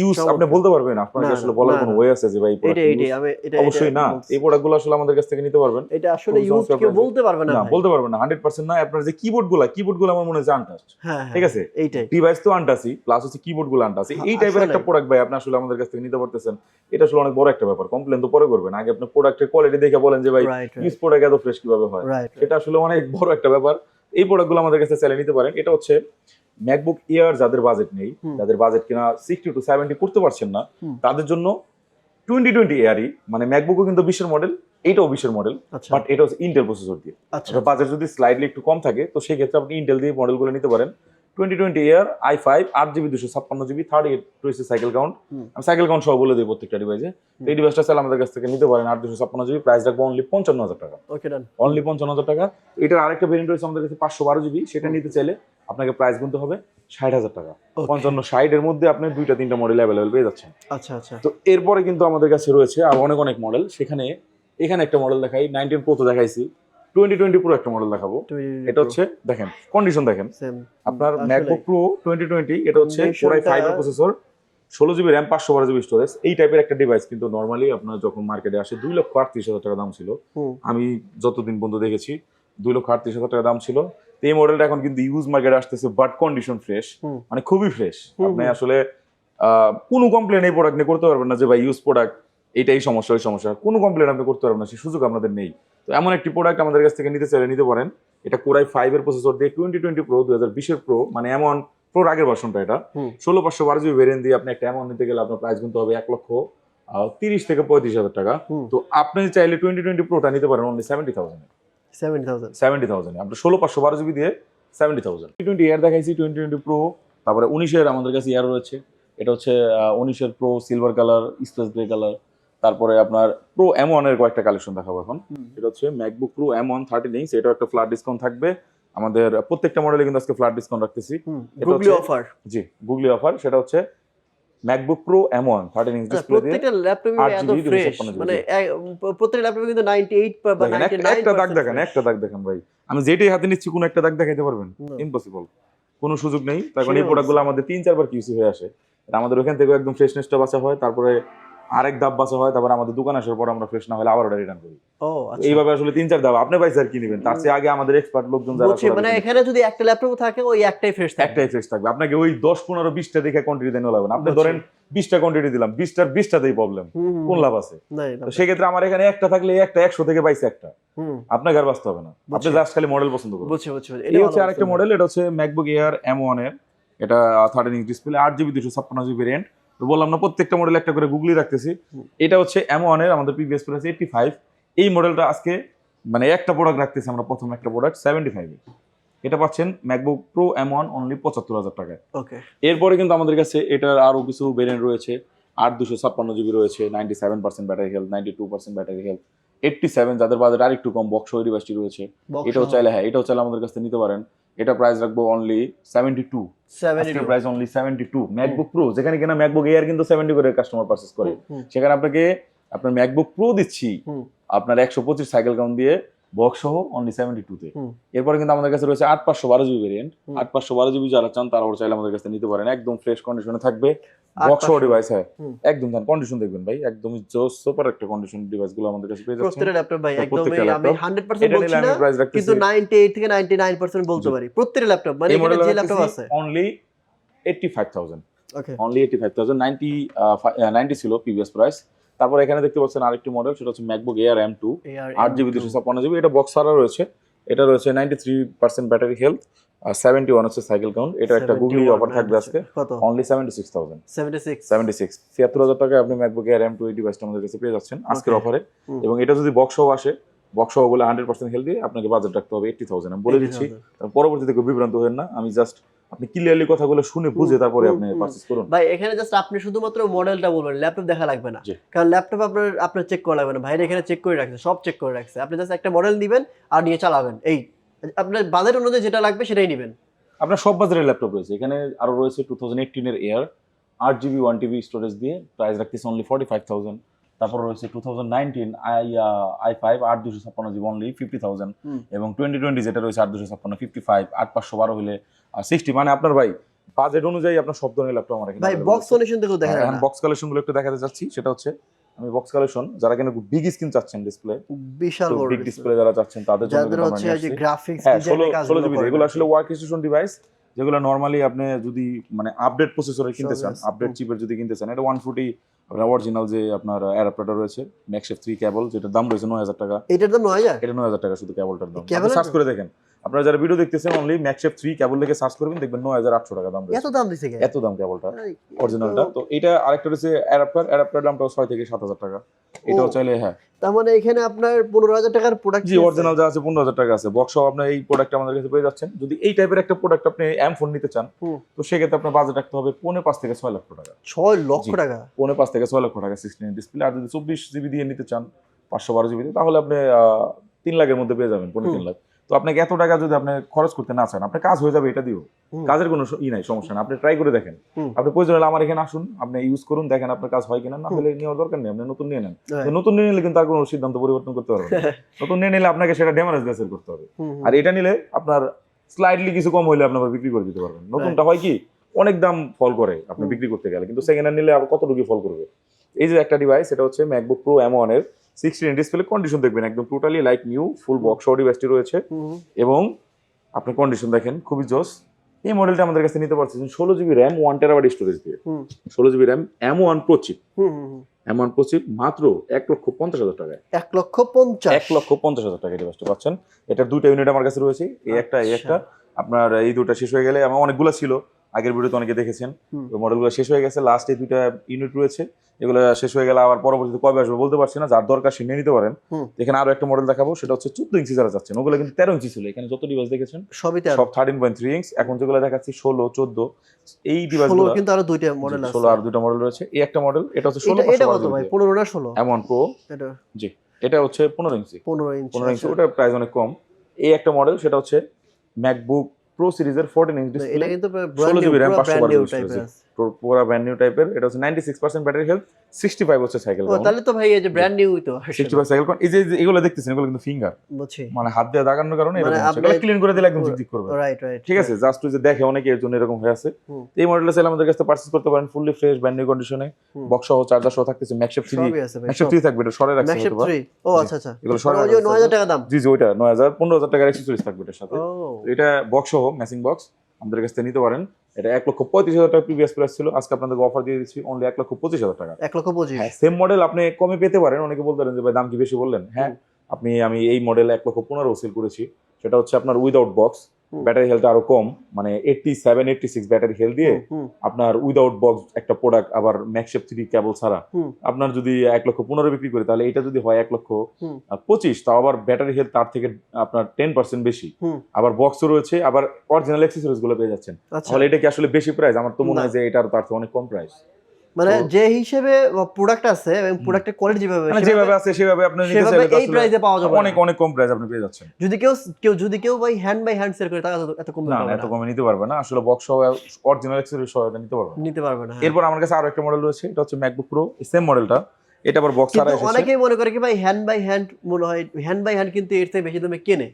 [SPEAKER 1] ইউজ আপনি বলতে পারবেন আপনার আসলে বলার কোনো ওয়ে আছে যে ভাই
[SPEAKER 2] এটা এটাই আমি এটা
[SPEAKER 1] অবশ্যই না। এই প্রোডাক্টগুলো আসলে আমাদের কাছ থেকে নিতে পারবেন।
[SPEAKER 2] এটা আসলে ইউজ কেউ বলতে পারবে না
[SPEAKER 1] বলতে পারবেন না হান্ড্রেড পার্সেন্ট না আপনার যে কিবোর্ডগুলা কিবোর্ডগুলো আমার মনে হয় আনটাস্ট
[SPEAKER 2] হ্যাঁ হ্যাঁ
[SPEAKER 1] ঠিক আছে?
[SPEAKER 2] এইটাই।
[SPEAKER 1] ডিভাইস তো আনটাসি প্লাস হচ্ছে কিবোর্ডগুলো আনটাসি
[SPEAKER 2] হ্যাঁ,
[SPEAKER 1] এই টাইপের একটা প্রোডাক্ট ভাই আপনি আসলে আমাদের কাছ থেকে নিতে পারতেছেন এটা আসলে অনেক বড় একটা ব্যাপার কমপ্লেন তো পরে করবেন। আগে আপনি প্রোডাক্টের কোয়ালিটি দেখে বলেন যে ভাই ইউজ প্রোডাক্ট এত ফ্রেশ কীভাবে হয়? এটা আসলে অনেক বড় একটা ব্যাপার এই প্রোডাক্টগুলো আমাদের কাছে চালিয়ে নিতে পারেন। এটা হচ্ছে ম্যাকবুক ইয়ার যাদের বাজেট নেই যাদের বাজেট কিনা সিক্সটি টু সেভেন্টি করতে পারছেন না তাদের জন্য টোয়েন্টি টোয়েন্টি এয়ারই মানে ম্যাকবুকও কিন্তু বিশ্বের মডেল এটাও বিশ্বের মডেল
[SPEAKER 2] আচ্ছা।
[SPEAKER 1] বাট এটা হচ্ছে ইন্টেল প্রসেসর দিয়ে।
[SPEAKER 2] আচ্ছা।
[SPEAKER 1] বাজেট যদি স্লাইডলি একটু কম থাকে তো সেই ক্ষেত্রে আপনি ইন্টেল দিয়ে মডেলগুলো নিতে পারেন। Twenty twenty Air I five আট জিবি দুশো ছাপ্পান্ন জিবি থার্ড এইট রয়েছে সাইকেল কাউন্ট আমি সাইকেল কাউন্ট সহ বলে দিই প্রত্যেকটা ডিভাইসে এই ডিভাইসটা চাইলে আমাদের কাছ থেকে নিতে পারেন আট দুশো ছাপ্পান্ন জিবি প্রাইস রাখব অনলি পঞ্চান্ন হাজার টাকা।
[SPEAKER 2] ওকে ডান
[SPEAKER 1] অনলি পঞ্চান্ন হাজার টাকা। এটার আরেকটা ভেরিয়েন্ট রয়েছে আমাদের কাছে পাঁচশো বারো জিবি সেটা নিতে চাইলে আপনাকে প্রাইস গুনতে হবে ষাট হাজার টাকা। পঞ্চান্ন ষাট এর মধ্যে আপনি দুইটা তিনটা মডেল অ্যাভেলেবেল পেয়ে যাচ্ছেন।
[SPEAKER 2] আচ্ছা আচ্ছা।
[SPEAKER 1] তো এরপরে কিন্তু আমাদের কাছে রয়েছে আর অনেক অনেক মডেল সেখানে এখানে একটা মডেল দেখাই নাইনটিন প্রো তো দেখাইছি। টোয়েন্টি টোয়েন্টি প্রো একটা মডেল দেখাবো। এটা হচ্ছে দেখেন কন্ডিশন দেখেন। আপনার। ম্যাকবুক প্রো টোয়েন্টি টোয়েন্টি এটা হচ্ছে কোরাই ফাইভ প্রসেসর ষোলো জিবি র্যাম পাঁচশো বারো জিবি স্টোরেজ এই টাইপের একটা ডিভাইস কিন্তু নর্মালি আপনার যখন মার্কেটে আসে দুই লক্ষ আটত্রিশ হাজার টাকা দাম ছিল। আমি যতদিন বন্ধু দেখেছি দুই লক্ষ আটত্রিশ হাজার টাকা দাম ছিল। এই মডেলটা এখন কিন্তু ইউজ মার্কেটে আসতেছে বাট কন্ডিশন ফ্রেশ মানে খুবই ফ্রেশ আপনি আসলে আহ, কোনো কমপ্লেন এই প্রোডাক্ট নিয়ে করতে পারবেন না যে ভাই ইউজ প্রোডাক্ট এইটাই সমস্যা ওই সমস্যা। কোনো কমপ্লেন আপনি করতে পারবেন না সেই সুযোগ আপনাদের নেই। তো এমন একটি প্রোডাক্ট আমাদের কাছ থেকে নিতে চাইলে নিতে পারেন। এটা কোরাই ফাইভের প্রসেসর দিয়ে টোয়েন্টি টোয়েন্টি প্রো দু হাজার বিশের প্রো মানে এমন প্রোর আগের ভার্সনটা এটা। ষোলো পাঁচশো বারো জিবি ভেরিয়েন্ট দিয়ে আপনি একটা এমন নিতে গেলে আপনার প্রাইস কিন্তু হবে এক লক্ষ তিরিশ থেকে পঁয়ত্রিশ হাজার টাকা। তো আপনি চাইলে টোয়েন্টি টোয়েন্টি প্রোটা নিতে পারেন only seventy thousand
[SPEAKER 2] seventy thousand
[SPEAKER 1] seventy thousand আপনার ষোলো পাঁচশো বারো জিবি দিয়ে সেভেন্টি থাউজেন্ড টোয়েন্টি এয়ার দেখাইছি টোয়েন্টি টোয়েন্টি প্রো তারপরে উনিশের আমাদের কাছে ইয়ার রয়েছে। এটা হচ্ছে উনিশের Pro silver colour space grey colour তারপরে আপনার প্রো এম ওয়ানের কয়েকটা কালেকশন দেখাবো এখন। এটা হচ্ছে MacBook Pro M one thirteen inch এটাও একটা ফ্ল্যাট ডিসকাউন্ট থাকবে। আমাদের প্রত্যেকটা মডেলে কিন্তু আজকে ফ্ল্যাট ডিসকাউন্ট রাখতেছি।
[SPEAKER 2] গুগলি অফার
[SPEAKER 1] জি গুগলি অফার সেটা হচ্ছে MacBook Pro M one thirteen inch display দিয়ে
[SPEAKER 2] প্রত্যেকটা ল্যাপটপে এত ফ্রেশ মানে প্রত্যেকটা ল্যাপটপে কিন্তু 98 বা
[SPEAKER 1] একটা-
[SPEAKER 2] 99%
[SPEAKER 1] একটা দাগ দেখেন একটা দাগ দেখেন ভাই। আমি যেটাই হাতে নিচ্ছি কোনো একটা দাগ দেখাইতে পারবেন। ইম্পসিবল কোনো সুযোগ নেই। তখন এই
[SPEAKER 2] সেটাই
[SPEAKER 1] প্রোডাক্টগুলো আমাদের তিন চারবার কিউসি হয়ে আসে। আমাদের ওখান থেকে একদম ফ্রেশনেসটা বাঁচা হয়। তারপরে আরেক ধাপ বাঁচা হয় তারপর আমাদের দোকান আসার পর আমরা ফ্রেশ না হলে আবার ওটা রিটার্ন করি।
[SPEAKER 2] ও আচ্ছা।
[SPEAKER 1] এইভাবে আসলে তিন চার ধাপ। আপনি ভাই স্যার কি নেবেন? তার চেয়ে আগে আমাদের এক্সপার্ট লোকজন যারা
[SPEAKER 2] বুঝছি মানে এখানে যদি একটা ল্যাপটপ থাকে ওই একটাই ফ্রেশ থাকে
[SPEAKER 1] একটাই ফ্রেশ থাকবে। আপনাকে ওই দশ পনেরো বিশটা দেখে কোয়ান্টিটি দেন লাগবে আপনি। ধরেন বিশটা কোয়ান্টিটি দিলাম বিশটার বিশটাতেই প্রবলেম
[SPEAKER 2] হুম, হুম,
[SPEAKER 1] কোন লাভ আছে? তো সেক্ষেত্রে আমার এখানে একটা থাকলে একটা একশো থেকে বাইশে একটা। আপনাকে আর বাঁচতে হবে না। আপনি জাস্ট খালি মডেল পছন্দ করুন
[SPEAKER 2] বুঝছি বুঝছি।
[SPEAKER 1] এই হচ্ছে আরেকটা মডেল এটা হচ্ছে ম্যাকবুক এয়ার এম ওয়ানের। এটা থার্টিন ইঞ্চ ডিসপ্লে আট জিবি দুশো ছাপ্পান্ন জিবি ভেরিয়েন্ট তো বললাম না প্রত্যেকটা মডেল একটা করে গুগলি রাখতেছি। এটা হচ্ছে এম ওয়ানের আমাদের প্রিভিয়াস প্রাইস এইটটি ফাইভ এই মডেলটা আজকে মানে একটা প্রোডাক্ট রাখতেছি আমরা প্রথম একটা প্রোডাক্ট সেভেন্টি ফাইভ এটা পাচ্ছেন MacBook Pro M one only পঁচাত্তর হাজার টাকায়।
[SPEAKER 2] ওকে
[SPEAKER 1] এরপরে কিন্তু আমাদের কাছে এটার আরও কিছু ভেরিয়েন্ট রয়েছে। আট দুশো ছাপ্পান্ন জিবি রয়েছে ninety seven percent battery health ninety two percent battery health eighty seven যাদের বাজেট আর একটু কম বক্স ডিভাইসটি রয়েছে। এটাও চাইলে হ্যাঁ এটাও চাইলে আমাদের কাছ থেকে নিতে পারেন। এটা প্রাইস রাখব only seventy two price only seventy two MacBook Pro যেখানে কিনা ম্যাকবুক এয়ার কিন্তু সেভেন্টি করে কাস্টমার পারচেস করে। সেখানে আপনাকে আপনার ম্যাকবুক প্রো দিচ্ছি। আপনার একশো পঁচিশ সাইকেল কাউন্ট দিয়ে বক্স সহ অনলি সেভেন্টি টুতে এরপরে কিন্তু আমাদের কাছে রয়েছে আট পাঁচশো বারো জিবি ভেরিয়েন্ট আট পাঁচশো বারো জিবি যারা চান তারা চাইলে আমাদের কাছে নিতে পারেন। একদম ফ্রেশ কন্ডিশনে থাকবে। বক্স সহ ডিভাইস হ্যাঁ। একদম কন্ডিশন দেখবেন ভাই। একদমই সুপার একটা কন্ডিশন ডিভাইসগুলো আমাদের কাছে পেয়ে যাচ্ছেন।
[SPEAKER 2] প্রত্যেকটা ল্যাপটপ ভাই একদম আমি 100% বলছি না কিন্তু 98 থেকে 99% বলতে। পারি। প্রত্যেকটা ল্যাপটপ মানে এখানে যে ল্যাপটপ আছে।
[SPEAKER 1] Only eighty five thousand
[SPEAKER 2] okay
[SPEAKER 1] only eighty five thousand ninety ninety ছিল প্রিভিয়াস প্রাইস তারপর এখানে দেখতে পাচ্ছেন আরেকটি মডেল সেটা হচ্ছে ম্যাকবুক এয়ার এম টু আট জিবি দুশো ছাপ্পান্ন জিবি এটা বক্স ছাড়া রয়েছে। এটা রয়েছে ninety three percent battery health আর সেভেন্টি ওয়ান হচ্ছে সাইকেল কাউন্ট এটা একটা গুগলি অফার থাকবে আজকে। Only seventy six thousand
[SPEAKER 2] 76
[SPEAKER 1] seventy six ছিয়াত্তর হাজার টাকায় আপনি ম্যাকবুক এয়ার এম টু এই ডিভাইসটা আমাদের কাছে পেয়ে যাচ্ছেন আজকের. অফারে এবং এটা যদি বক্স সহ আসে বক্স সহ বলে হান্ড্রেড পার্সেন্ট হেলদি আপনাকে বাজেট রাখতে হবে এইটটি থাউজেন্ড আমি বলে দিচ্ছি পরবর্তীতে কেউ বিভ্রান্ত হবেন না। আমি জাস্ট আপনি ক্লিয়ারলি কথাগুলো শুনে বুঝে তারপরে আপনি
[SPEAKER 2] হুম।
[SPEAKER 1] পারচেস করুন।
[SPEAKER 2] ভাই এখানে জাস্ট আপনি শুধুমাত্র মডেলটা বলবেন ল্যাপটপ দেখা লাগবে না। কারণ ল্যাপটপ আপনার আপনার চেক করা লাগবে না। ভাইরা এখানে চেক করে রাখছে সব চেক করে রাখছে। আপনি জাস্ট একটা মডেল দিবেন আর নিয়ে চালাবেন। এই আপনার বাজেট অনুযায়ী যেটা লাগবে সেটাই নেবেন।
[SPEAKER 1] আপনার সব বাজারের ল্যাপটপ রয়েছে। এখানে আরও রয়েছে টু থাউজেন্ড এইটিনের এয়ার আট জিবি ওয়ান টিবি স্টোরেজ দিয়ে প্রাইস রাখতেছে অনলি ফর্টি ফাইভ থাউজেন্ড তারপর রয়েছে two thousand nineteen I I five আট দুশো ছাপ্পান্ন জিবি অনলি ফিফটি থাউজেন্ড এবং টোয়েন্টি টোয়েন্টি যেটা রয়েছে আট দুশো ছাপ্পান্ন ফিফটি ফাইভ আট পাঁচশো বারো হলে সিক্সটি মানে আপনার ভাই বাজেট অনুযায়ী আপনার সব ধরনের ল্যাপটপ আমার এখানে
[SPEAKER 2] ভাই বক্স। সলিউশন থেকেও দেখা
[SPEAKER 1] এখন বক্স কালেকশনগুলো একটু দেখাতে চাচ্ছি। সেটা হচ্ছে আমি বক্স কালেকশন যারা কিনা বিগ স্ক্রিন চাচ্ছেন ডিসপ্লে
[SPEAKER 2] বিশাল বড়
[SPEAKER 1] বিগ ডিসপ্লে যারা চাচ্ছেন তাদের জন্য
[SPEAKER 2] যাদের হচ্ছে এই যে গ্রাফিক্স
[SPEAKER 1] হ্যাঁ
[SPEAKER 2] ডিজাইনের কাজ
[SPEAKER 1] এগুলো আসলে ওয়ার্ক স্টেশন ডিভাইস যেগুলো নর্মালি আপনি যদি মানে আপডেট প্রসেসরে কিনতে চান আপডেট। চিপের যদি কিনতে চান এটা ওয়ান ফুটি আপনার অরিজিনাল যে আপনার অ্যাডাপ্টার রয়েছে ম্যাক্সেফ থ্রি কেবল যেটার দাম রয়েছে নয় হাজার টাকা।
[SPEAKER 2] এটার দাম 9000
[SPEAKER 1] এটা নয় হাজার টাকা শুধু কেবলটার দাম। সার্চ করে দেখেন। আপনারা যারা ভিডিও দেখতেছেন অনলি ম্যাকশেপ থ্রি কেবল থেকে সার্চ করবেন দেখবেন নয় হাজার আটশো টাকা দাম
[SPEAKER 2] এত দাম দিছে
[SPEAKER 1] এত দাম কেবলটা অরিজিনালটা তো। এটা আরেকটা রয়েছে অ্যাডাপ্টার অ্যাডাপ্টার দামটা ছয় থেকে সাত হাজার টাকা। এটাও চাইলে হ্যাঁ।
[SPEAKER 2] তার মানে এখানে আপনার পনেরো হাজার টাকার প্রোডাক্ট
[SPEAKER 1] জি অরিজিনাল যা আছে পনেরো হাজার টাকা আছে। বক্স আপনার এই প্রোডাক্ট আমাদের কাছে পেয়ে যাচ্ছেন। যদি এই টাইপের একটা প্রোডাক্ট আপনি এম ফোন নিতে চান তো সেক্ষেত্রে আপনার বাজেট রাখতে হবে পৌনে পাঁচ থেকে ছয় লক্ষ টাকা।
[SPEAKER 2] ছয় লক্ষ টাকা?
[SPEAKER 1] পৌনে পাঁচ থেকে ছয় লক্ষ টাকা সিক্সটিন ডিসপ্লে আর যদি চব্বিশ জিবি দিয়ে নিতে চান পাঁচশো বারো জিবি তাহলে আপনি তিন লাখের মধ্যে পেয়ে যাবেন পনেরো তিন লাখ। তো আপনাকে এত টাকা যদি আপনি খরচ করতে না চান আপনার কাজ হয়ে যাবে এটা দিও। কাজের কোনো ই নাই সমস্যা না আপনি ট্রাই করে দেখেন। আপনি প্রয়োজন হলে আমার এখানে আসুন আপনি ইউজ করুন দেখেন আপনার কাজ হয় কিনা। না হলে নেওয়ার দরকার নেই আপনি নতুন নিয়ে নেন। নতুন নিয়ে নিলে কিন্তু আর কোনো সিদ্ধান্ত পরিবর্তন করতে পারবেন নতুন নিয়ে নিলে আপনাকে সেটা ড্যামেজ বেসেল করতে হবে। আর এটা নিলে আপনার স্লাইডলি কিছু কম হলে আপনি বিক্রি করে দিতে পারবেন। নতুনটা হয় কি অনেক দাম ফল করে আপনি বিক্রি করতে গেলে। কিন্তু সেকেন্ড হ্যান্ড নিলে আবার কতটুকু ফল করবে? এই যে একটা ডিভাইস এটা হচ্ছে ম্যাকবুক প্রো এম ওয়ানের সিক্সটিন ডিসপ্লে কন্ডিশন দেখবেন একদম totally like new full box সহ ডিভাইসটি রয়েছে। এবং আপনি কন্ডিশন দেখেন খুবই জোস। এই মডেলটা আমাদের কাছে নিতে পারছেন ষোলো GB RAM one terabyte storage দিয়ে। ষোলো GB RAM M one Pro chip
[SPEAKER 2] hmm, hmm, hmm.
[SPEAKER 1] M one Pro chip মাত্র এক লক্ষ পঞ্চাশ হাজার টাকায়।
[SPEAKER 2] এক লক্ষ পঞ্চাশ।
[SPEAKER 1] এক লক্ষ পঞ্চাশ হাজার টাকা ডিভাইসটা পাচ্ছেন। এটার দুইটা ইউনিট আমার কাছে রয়েছে এই একটা এই একটা। আপনার এই দুটা শেষ হয়ে গেলে আমার অনেকগুলো ছিল। আগের ভিডিওতে অনেকে দেখেছেন। তো মডেলগুলো শেষ হয়ে গেছে লাস্ট এই দুইটা ইউনিট রয়েছে। এগুলো শেষ হয়ে গেলে আবার পরবর্তীতে কবে আসবে বলতে পারছি না যার দরকার সে নিয়ে নিতে পারেন। এখানে আরও একটা মডেল দেখাবো সেটা হচ্ছে চোদ্দ ইঞ্চি যারা যাচ্ছেন ওগুলো কিন্তু তেরো ইঞ্চি ছিল এখানে যত ডিভাইস দেখেছেন
[SPEAKER 2] সবই
[SPEAKER 1] সব থার্টিন পয়েন্ট থ্রি ইঞ্চ এখন যেগুলো দেখাচ্ছি ষোলো চোদ্দ এই ডিভাইস
[SPEAKER 2] কিন্তু আরও দুইটা মডেল আছে।
[SPEAKER 1] ষোলো আর দুটো মডেল রয়েছে। এই একটা মডেল এটা হচ্ছে ষোলো
[SPEAKER 2] এটা কত ভাই? পনেরো না ষোলো?
[SPEAKER 1] এমন প্রো
[SPEAKER 2] এটা
[SPEAKER 1] এটা হচ্ছে পনেরো ইঞ্চি
[SPEAKER 2] পনেরো ইঞ্চ
[SPEAKER 1] পনেরো ইঞ্চি ওটা প্রাইস অনেক কম। এই একটা মডেল সেটা হচ্ছে ম্যাকবুক প্রো সিরিজের ফোরটিন ইঞ্চ
[SPEAKER 2] এটা
[SPEAKER 1] ডিসপ্লে
[SPEAKER 2] কিন্তু
[SPEAKER 1] ষোলো জিবি 512
[SPEAKER 2] নিউ
[SPEAKER 1] জিবি পুরো ব্র্যান্ড নিউ টাইপের এটা হচ্ছে ninety six percent battery health sixty five হচ্ছে সাইকেল
[SPEAKER 2] তাহলে তো ভাই এই যে ব্র্যান্ড নিউ তো
[SPEAKER 1] সিক্সটি ফাইভ সাইকেল এই যে এই যে এগুলো দেখতেছেন এগুলো কিন্তু ফিঙ্গার
[SPEAKER 2] বুঝছি।
[SPEAKER 1] মানে হাত দিয়ে দাগানোর কারণে
[SPEAKER 2] মানে
[SPEAKER 1] ক্লিন করে দিলে একদম ঝিকঝিক করবে।
[SPEAKER 2] রাইট রাইট
[SPEAKER 1] ঠিক আছে জাস্ট যে দেখে অনেকে এর জন্য এরকম হয়ে আছে। এই মডেলটা চাইলে আমাদের কাছে পারচেজ করতে পারেন ফুললি ফ্রেশ ব্র্যান্ড নিউ কন্ডিশনে বক্স সহ চার্জার সহ থাকতেছে ম্যাকশেপ থ্রি
[SPEAKER 2] সবই আছে ভাই
[SPEAKER 1] ম্যাকশেপ থ্রি থাকবে এটা সরে রাখছে
[SPEAKER 2] ম্যাকশেপ। 3 ও। আচ্ছা আচ্ছা।
[SPEAKER 1] এগুলো সরে
[SPEAKER 2] ওই যে 9000 টাকা দাম।
[SPEAKER 1] জি জি হাজার পনেরো হাজার টাকার অ্যাক্সেসরিজ থাকবে এটার সাথে। এটা বক্স সহ ম্যাচিং বক্স আমাদের কাছ থেকে নিতে পারেন। এটা এক লক্ষ পঁয়ত্রিশ হাজার টাকা প্রিভিয়াস প্রাইস ছিল। আজকে আপনাদেরকে অফার দিয়ে দিচ্ছি অনলি এক লক্ষ পঁচিশ হাজার টাকা।
[SPEAKER 2] এক লক্ষ পঁচিশ।
[SPEAKER 1] হ্যাঁ সেম মডেল আপনি কমে পেতে পারেন। অনেকে বলতে পারেন যে ভাই দাম কি বেশি বললেন? হ্যাঁ আপনি আমি এই মডেল এক লক্ষ পনেরো সেল করেছি। সেটা হচ্ছে আপনার উইদাউট বক্স। ব্যাটারি হেলথ আরও কম মানে eighty seven eighty six battery health দিয়ে আপনার উইদাউট বক্স একটা প্রোডাক্ট আবার ম্যাকশেপ থ্রি কেবল ছাড়া আপনার যদি এক লক্ষ পনেরো বিক্রি করে তাহলে এটা যদি হয় এক লক্ষ পঁচিশ তাও আবার ব্যাটারি হেলথ তার থেকে আপনার টেন পার্সেন্ট বেশি। আবার বক্সও রয়েছে আবার অরিজিনাল অ্যাক্সেসরিজগুলো পেয়ে যাচ্ছেন।
[SPEAKER 2] আচ্ছা।
[SPEAKER 1] তাহলে এটা কি আসলে বেশি প্রাইস আমার তো মনে হয় যে এটার তার থেকে অনেক কম প্রাইস
[SPEAKER 2] মানে যে হিসেবে প্রোডাক্ট আছে এবং প্রোডাক্টের কোয়ালিটি যেভাবে
[SPEAKER 1] মানে যেভাবে আছে সেভাবে আপনি নিতে চাইলে
[SPEAKER 2] এই প্রাইসে পাওয়া যাবে
[SPEAKER 1] অনেক অনেক কম প্রাইস আপনি পেয়ে যাচ্ছেন।
[SPEAKER 2] যদি কেউ কেউ যদি কেউ ভাই হ্যান্ড বাই হ্যান্ড সেল করে এত- কম
[SPEAKER 1] না এত কমে নিতে পারবে না। আসলে বক্স সহ অরিজিনাল অ্যাক্সেসরিজ সহ এটা নিতে পারবে
[SPEAKER 2] নিতে পারবে না হ্যাঁ।
[SPEAKER 1] এরপর আমার কাছে আরও একটা মডেল রয়েছে এটা হচ্ছে ম্যাকবুক প্রো সেম মডেলটা এটা আবার বক্স ছাড়া এসেছে।
[SPEAKER 2] অনেকেই মনে করে কি ভাই হ্যান্ড বাই হ্যান্ড মনে হয় হ্যান্ড বাই হ্যান্ড কিন্তু এর থেকে বেশি দামে কেনে।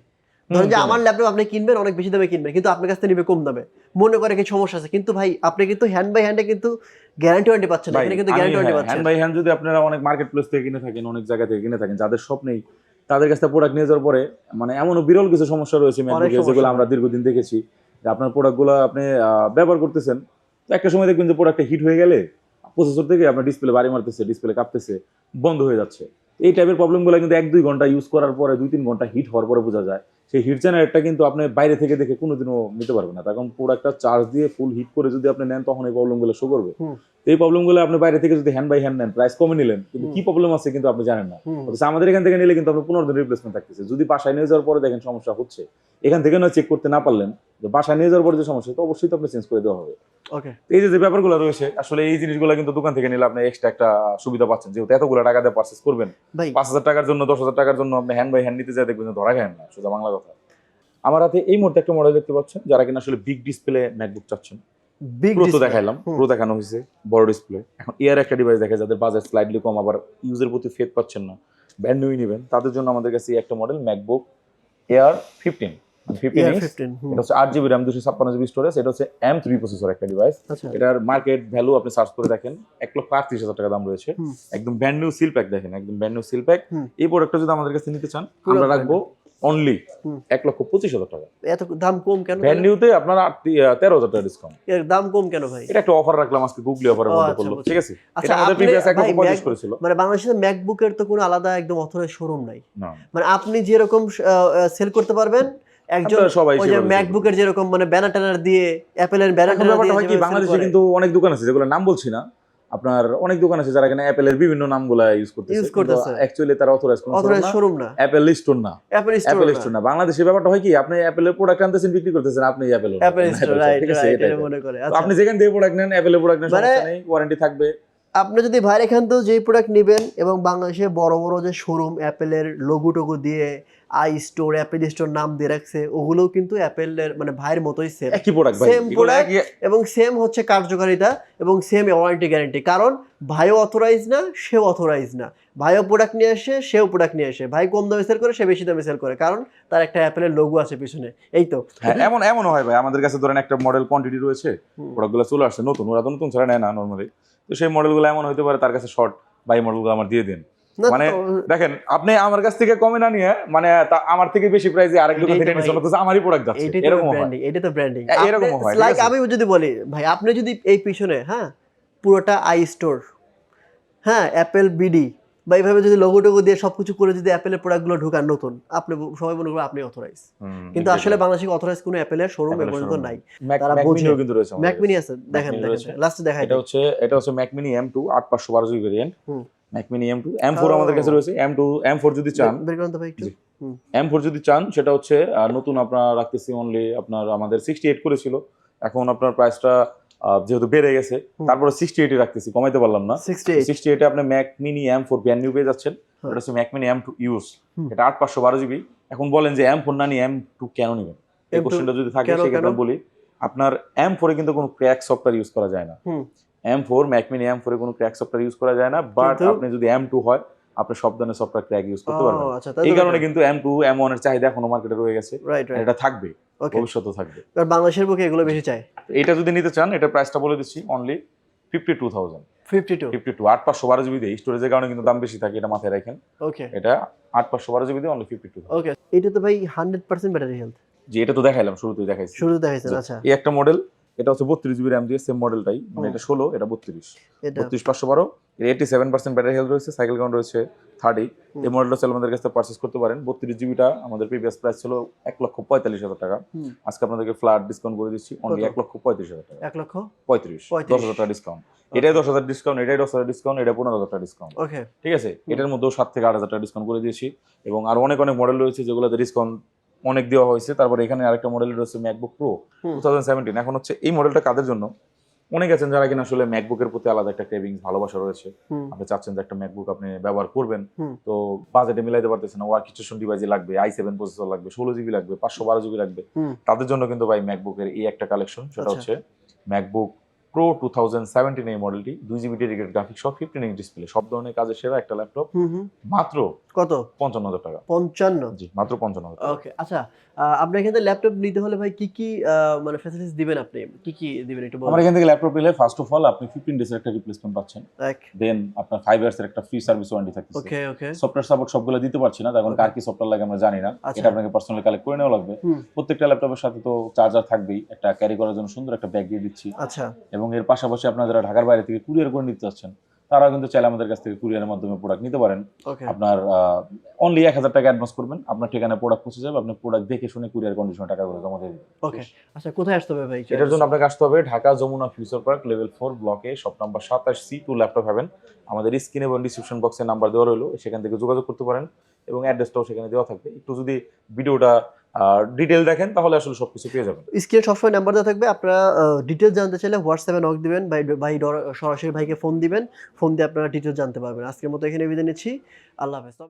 [SPEAKER 2] ধরেন যে আমার ল্যাপটপ আপনি কিনবেন অনেক বেশি দামে কিনবেন কিন্তু আপনার কাছ থেকে নিবে কম দামে। মনে করে কি সমস্যা আছে কিন্তু ভাই আপনি কিন্তু হ্যান্ড বাই হ্যান্ডে কিন্তু গ্যারান্টি ওয়ারেন্টি পাচ্ছেন। এখানে কিন্তু গ্যারান্টি ওয়ারেন্টি পাচ্ছেন
[SPEAKER 1] hand by hand যদি আপনারা অনেক মার্কেট প্লেস থেকে কিনে থাকেন অনেক জায়গা থেকে কিনে থাকেন যাদের শপ নেই তাদের কাছে প্রোডাক্ট নিয়ে যাওয়ার পরে মানে এমনও বিরল কিছু সমস্যা রয়েছে যেগুলো আমরা দীর্ঘদিন দেখেছি যে আপনার প্রোডাক্টগুলো আপনি ব্যবহার করতেছেন তো একটা সময় দেখবেন যে প্রোডাক্টটা হিট হয়ে গেলে প্রসেসর থেকে আপনার ডিসপ্লে বাড়ি মারতেছে ডিসপ্লে কাঁপতেছে বন্ধ হয়ে যাচ্ছে। এই টাইপের প্রবলেমগুলো কিন্তু এক দুই ঘণ্টা ইউজ করার পরে দুই তিন ঘণ্টা হিট হওয়ার পরে বোঝা যায় সেই হিট জেনারেটটা কিন্তু আপনি বাইরে থেকে দেখে কোনোদিনও নিতে পারবেন না। তখন একটা চার্জ দিয়ে ফুল হিট করে যদি আপনি নেন তখন এই প্রবলেমগুলো শো করবে। এই প্রবলেমগুলো আপনি বাইরে থেকে যদি হ্যান্ড বাই হ্যান্ড নেন প্রাইস কমে নিলেন কিন্তু কি প্রবলেম আছে কিন্তু আপনি জানেন না। অথচ আমাদের এখান থেকে নিলে কিন্তু আপনার পনেরো দিন রিপ্লেসমেন্ট থাকতেছে। যদি বাসায় নিয়ে যাওয়ার পরে দেখেন সমস্যা হচ্ছে। এখান থেকে না চেক করতে না পারলেন যে বাসায় নিয়ে যাওয়ার পরে যে সমস্যা তো অবশ্যই তো আপনি চেঞ্জ করে দেওয়া হবে।
[SPEAKER 2] ওকে
[SPEAKER 1] এই যে যে ব্যাপারগুলো রয়েছে আসলে এই জিনিসগুলো কিন্তু দোকান থেকে নিলে আপনি এক্সট্রা একটা সুবিধা পাচ্ছেন। যেহেতু এতগুলো টাকা দিয়ে পার্চেস করবেন পাঁচ হাজার টাকার জন্য দশ হাজার টাকার জন্য আপনি হ্যান্ড বাই হ্যান্ড নিতে যায় দেখবেন ধরা খায় না। সোজা বাংলা আমার হাতে এই মুহূর্তে একটা মডেল দেখতে পাচ্ছেন যারা কিনা আসলে বিগ ডিসপ্লে ম্যাকবুক চাচ্ছেন।
[SPEAKER 2] বিগ
[SPEAKER 1] প্রো তো দেখাইলাম। প্রো দেখানো হয়েছে বড় ডিসপ্লে এখন এয়ার একটা ডিভাইস দেখে যাদের বাজার স্লাইডলি কম আবার ইউজের প্রতি ফেদ পাচ্ছেন না। ব্যান্ড নিউই নেবেন। তাদের জন্য আমাদের কাছে এই একটা model MacBook Air fifteen fifteen
[SPEAKER 2] Air 15
[SPEAKER 1] এটা হচ্ছে আট জিবি র্যাম দুশো ছাপ্পান্ন জিবি স্টোরেজ এটা হচ্ছে এম থ্রি প্রসেসর একটা ডিভাইস এটার মার্কেট ভ্যালু আপনি সার্চ করে দেখেন এক লক্ষ আটত্রিশ হাজার টাকা দাম রয়েছে। একদম ব্র্যান্ড নিউ সিল প্যাক দেখেন একদম ব্র্যান্ড নিউ সিল প্যাক। এই প্রোডাক্টটা যদি আমাদের কাছে নিতে চান আমরা রাখব অনলি এক লক্ষ পঁচিশ হাজার টাকা।
[SPEAKER 2] এত দাম কম কেন
[SPEAKER 1] নিউতে আপনার তেরো হাজার টাকা ডিসকাউন্ট
[SPEAKER 2] এর দাম কম কেন ভাই?
[SPEAKER 1] এটা একটা অফার রাখলাম আজকে গুগলি পড়ল
[SPEAKER 2] বুঝছি।
[SPEAKER 1] ঠিক আছে?
[SPEAKER 2] আচ্ছা
[SPEAKER 1] আমাদের প্রিভিয়াস এক লক্ষ পঁচিশ করেছিল।
[SPEAKER 2] মানে বাংলাদেশের ম্যাকবুকের তো কোনো আলাদা একদম অথরাইজ শোরুম নাই। মানে আপনি যেরকম সেল করতে পারবেন একজন
[SPEAKER 1] সবাই
[SPEAKER 2] ওই যে ম্যাকবুকের যেরকম মানে ব্যানার ট্যানার দিয়ে অ্যাপেলের ব্যানার ট্যানার দিয়ে
[SPEAKER 1] হয় কি বাংলাদেশে কিন্তু অনেক দোকান আছে যেগুলো নাম বলছি না। আপনার অনেক দোকান আছে যারা এখানে অ্যাপেলের বিভিন্ন নামগুলা ইউজ করতেছে
[SPEAKER 2] ইউজ করতেছে।
[SPEAKER 1] অ্যাকচুয়ালি তারা অথরাইজ কোনো
[SPEAKER 2] অথরাইজ শোরুম না।
[SPEAKER 1] অ্যাপেল স্টোর না।
[SPEAKER 2] অ্যাপেল স্টোর
[SPEAKER 1] অ্যাপেল স্টোর না। বাংলাদেশে ব্যাপারটা হয় কি আপনি অ্যাপেলের প্রোডাক্ট আনতেছেন বিক্রি করতেছেন আপনি অ্যাপেল
[SPEAKER 2] অ্যাপেল স্টোর রাইট
[SPEAKER 1] ঠিক আছে
[SPEAKER 2] এটা মনে করে। আচ্ছা
[SPEAKER 1] আপনি যেখান থেকে প্রোডাক্ট নেন অ্যাপেলের প্রোডাক্ট নেন সমস্যা নেই ওয়ারেন্টি থাকবে।
[SPEAKER 2] আপনি যদি ভাইয়ের এখান থেকে যেই প্রোডাক্ট নেবেন এবং বাংলাদেশে বড় বড় যে শোরুম অ্যাপেলের লোগো টোগো দিয়ে আই স্টোর অ্যাপেল স্টোর নাম দিয়ে রাখছে ওগুলোও কিন্তু অ্যাপেলের মানে ভাইয়ের মতোই সেম
[SPEAKER 1] একই প্রোডাক্ট
[SPEAKER 2] product,
[SPEAKER 1] একই-
[SPEAKER 2] এবং সেম হচ্ছে কার্যকারিতা এবং সেম ওয়ারেন্টি গ্যারান্টি কারণ ভাইও অথরাইজ না সেও অথরাইজ না। ভাইও প্রোডাক্ট নিয়ে আসে সেও প্রোডাক্ট নিয়ে আসে। ভাই কম দামে সেল করে সে বেশি দামে সেল করে। কারণ তার একটা অ্যাপেলের লোগো আছে পিছনে। এই তো।
[SPEAKER 1] হ্যাঁ এমন এমন হয় ভাই। আমাদের কাছে ধরেন একটা মডেল কোয়ান্টিটি রয়েছে। প্রোডাক্টগুলো চলে আসছে নতুন। ওরা তো নতুন ছাড়া নেয় না নর্মালি তো সেই মডেলগুলো এমন হতে পারে তার কাছে শর্ট বাই এই মডেলগুলো আমার দিয়ে দিন। মানে দেখেন আপনি আমার কাছ থেকে কমে না নিয়ে মানে আমার থেকে বেশি প্রাইসে আরেক
[SPEAKER 2] দুটো
[SPEAKER 1] থেকে
[SPEAKER 2] নিছেন।
[SPEAKER 1] অথচ আমারই প্রোডাক্ট যাচ্ছে।
[SPEAKER 2] তো
[SPEAKER 1] এরকম হয়।
[SPEAKER 2] ব্র্যান্ডিং এটা তো ব্র্যান্ডিং
[SPEAKER 1] এরকম হয়,
[SPEAKER 2] লাইক আমি যদি বলি ভাই আপনি যদি এই পিছনে হ্যাঁ পুরোটা আই স্টোর হ্যাঁ অ্যাপেল বিডি বা এইভাবে যদি লোগো টোগো দিয়ে সবকিছু করে যদি অ্যাপেলের প্রোডাক্টগুলো ঢুকান নতুন আপনি সবাই মনে করবে আপনি অথরাইজ কিন্তু আসলে বাংলাদেশে অথরাইজ কোনো অ্যাপেলের শোরুম এ পর্যন্ত নাই। তারা বোঝে।
[SPEAKER 1] কিন্তু রয়েছে
[SPEAKER 2] ম্যাক মিনি আছে। দেখেন দেখেন। লাস্টে দেখাই
[SPEAKER 1] এটা হচ্ছে এটা হচ্ছে ম্যাক মিনি এম টু আট পাঁচশো বারো GB variant Mac mini M two M four. আমাদের কাছে রয়েছে। এম টু এম ফোর যদি চান
[SPEAKER 2] বের করেন তো ভাই একটু।
[SPEAKER 1] এম ফোর যদি চান সেটা হচ্ছে নতুন আপনার রাখতেছি অনলি আপনার আমাদের সিক্সটি এইট করেছিল। এখন আপনার প্রাইসটা যেহেতু বেড়ে গেছে তারপরে সিক্সটি এইটে রাখতেছি কমাইতে পারলাম না।
[SPEAKER 2] সিক্সটি এইটে
[SPEAKER 1] আপনি Mac mini M four brand new পেয়ে যাচ্ছেন। এটা হচ্ছে Mac mini M two use এটা আট পাঁচশো বারো জিবি এখন বলেন যে এম ফোর না নিয়ে এম টু কেন নেবেন? এই কোশ্চেনটা যদি থাকে সেক্ষেত্রে বলি আপনার এম ফোরে কিন্তু কোনো ক্র্যাক সফটওয়্যার ইউজ করা যায় না। M four Mac mini M ফোরে কোনো ক্র্যাক সফটওয়্যার ইউজ করা যায় না বাট আপনি যদি এম টু হয় আপনি সব ধরনের সফটওয়্যার ক্র্যাক ইউজ করতে পারবেন।
[SPEAKER 2] আচ্ছা
[SPEAKER 1] এই কারণে কিন্তু এম টু এম ওয়ানের চাহিদা এখনও মার্কেটে রয়ে গেছে। এটা থাকবে
[SPEAKER 2] ওকে
[SPEAKER 1] ভবিষ্যতেও থাকবে।
[SPEAKER 2] আর বাংলাদেশের বুকে এগুলো বেশি চাই।
[SPEAKER 1] এটা যদি নিতে চান এটা প্রাইসটা বলে দিচ্ছি only fifty two thousand
[SPEAKER 2] fifty two
[SPEAKER 1] fifty two আট পাঁচশো বারো জিবি দিয়ে স্টোরেজের কারণে কিন্তু দাম বেশি থাকে এটা মাথায় রাখেন।
[SPEAKER 2] ওকে
[SPEAKER 1] এটা আট পাঁচশো বারো জিবি দিয়ে অনলি ফিফটি টু
[SPEAKER 2] ওকে এটা তো ভাই হান্ড্রেড পার্সেন্ট ব্যাটারি হেলথ
[SPEAKER 1] যে এটা তো দেখাইলাম শুরুতেই দেখাইছি।
[SPEAKER 2] শুরু দেখাইছেন
[SPEAKER 1] জি।
[SPEAKER 2] আচ্ছা।
[SPEAKER 1] এই একটা মডেল এটা হচ্ছে বত্রিশ জিবি র্যাম দিয়ে সেম মডেলটাই মানে এটা ষোলো এটা বত্রিশ। বত্রিশ পাঁচশো বারো eighty seven percent battery health রয়েছে সাইকেল কাউন্ট রয়েছে থার্টি। এই মডেলটা হচ্ছে আমাদের কাছে পারচেস করতে পারেন। বত্রিশ জিবিটা আমাদের প্রিভিয়াস প্রাইস ছিল এক লক্ষ পঁয়তাল্লিশ হাজার টাকা। আজকে আপনাদেরকে ফ্ল্যাট ডিসকাউন্ট করে দিচ্ছি অনলি? এক লক্ষ পঁয়ত্রিশ হাজার টাকা।
[SPEAKER 2] এক লক্ষ
[SPEAKER 1] পঁয়ত্রিশ। দশ হাজার টাকা ডিসকাউন্ট এটাই দশ হাজার ডিসকাউন্ট এটাই দশ হাজার ডিসকাউন্ট এটা পনেরো হাজার টাকা ডিসকাউন্ট
[SPEAKER 2] ওকে
[SPEAKER 1] ঠিক আছে? এটার মধ্যেও সাত থেকে আট হাজার টাকা ডিসকাউন্ট করে দিয়েছি। এবং আর অনেক অনেক মডেল রয়েছে যেগুলোতে ডিসকাউন্ট অনেক দেওয়া হয়েছে। তারপরে এখানে আরেকটা মডেল রয়েছে MacBook Pro two thousand seventeen এখন হচ্ছে এই মডেলটা কাদের জন্য? অনেক আছেন যারা কিনা আসলে ম্যাকবুকের প্রতি আলাদা একটা ক্রেভিংস ভালোবাসা রয়েছে। আপনি চাচ্ছেন যে একটা ম্যাকবুক আপনি ব্যবহার করবেন। তো বাজেটে মিলাইতে পারতেছেন না। ওয়ার্ক স্টেশন ডিভাইসে লাগবে আই সেভেন প্রসেসর লাগবে ষোলো জিবি লাগবে পাঁচশো বারো জিবি লাগবে। তাদের জন্য কিন্তু ভাই ম্যাকবুকের এই একটা কালেকশন সেটা
[SPEAKER 2] আচ্ছা।
[SPEAKER 1] হচ্ছে MacBook Pro two thousand seventeen এই মডেলটি দুই জিবি ডেডিকেট গ্রাফিক সব ফিফটিন ইঞ্চ ডিসপ্লে সব ধরনের কাজে সেরা একটা ল্যাপটপ মাত্র
[SPEAKER 2] কত?
[SPEAKER 1] পঞ্চান্ন হাজার টাকা।
[SPEAKER 2] পঞ্চান্ন?
[SPEAKER 1] জি মাত্র পঞ্চান্ন হাজার
[SPEAKER 2] ওকে আচ্ছা আপনার এখান থেকে ল্যাপটপ নিতে হলে ভাই কি কি মানে ফ্যাসিলিটিস দিবেন আপনি? কি কি দিবেন একটু
[SPEAKER 1] আমার এখান থেকে ল্যাপটপ নিলে ফার্স্ট অফ অল আপনি ফিফটিন ডেজের একটা রিপ্লেসমেন্ট পাচ্ছেন। দেন আপনার ফাইভ ইয়ার্স এর একটা ফ্রি সার্ভিস ওয়ারেন্টি থাকতেছে।
[SPEAKER 2] ওকে ওকে।
[SPEAKER 1] সফটওয়্যার সাপোর্ট সবগুলো দিতে পারছি না তখন কার কি সফটওয়্যার লাগে আমরা জানি না।
[SPEAKER 2] আচ্ছা।
[SPEAKER 1] এটা আপনাকে পার্সোনালি কালেক্ট করে নেওয়া লাগবে। প্রত্যেকটা ল্যাপটপের সাথে তো চার্জার থাকবেই একটা ক্যারি করার জন্য সুন্দর একটা ব্যাগ দিয়ে দিচ্ছি।
[SPEAKER 2] আচ্ছা।
[SPEAKER 1] এবং এর পাশাপাশি আপনারা যারা ঢাকার বাইরে থেকে কুরিয়ার করে নিতে চাচ্ছেন তারা কিন্তু চাইলে আমাদের কাছ থেকে কুরিয়ারের মাধ্যমে প্রোডাক্ট নিতে পারেন। আপনার অনলি এক হাজার টাকা অ্যাডভান্স করবেন। আপনার ঠিকানায় প্রোডাক্ট পৌঁছে যাবে। আপনি প্রোডাক্ট দেখে শুনে কুরিয়ার কন্ডিশনে টাকা করে জমা দিয়ে
[SPEAKER 2] ওকে আচ্ছা কোথায় আসতে হবে ভাই?
[SPEAKER 1] এটার জন্য আপনাকে আসতে হবে Dhaka Jamuna Future Park level four ব্লকে শপ নাম্বার সাতাশ সি টু ল্যাপটপ হবেন আমাদের স্ক্রিন এবং ডিসক্রিপশন বক্সে নাম্বার দেওয়া রইল। সেখান থেকে যোগাযোগ করতে পারেন এবং অ্যাড্রেসটাও সেখানে দেওয়া থাকবে। একটু যদি ভিডিওটা ডিটেল দেখেন, তাহলে আসলে সবকিছু পেয়ে যাবেন।
[SPEAKER 2] স্ক্রিনে সবসময় নাম্বার দেওয়া থাকবে, আপনারা ডিটেল জানতে চাইলে হোয়াটসঅ্যাপে নক দিবেন, ভাই ভাই সরাসরি ভাইকে ফোন দিবেন ফোন দিয়ে আপনারা ডিটেল জানতে পারবেন। আজকের মতো এখানে বিদায় নিচ্ছি, আল্লাহ হাফেজ।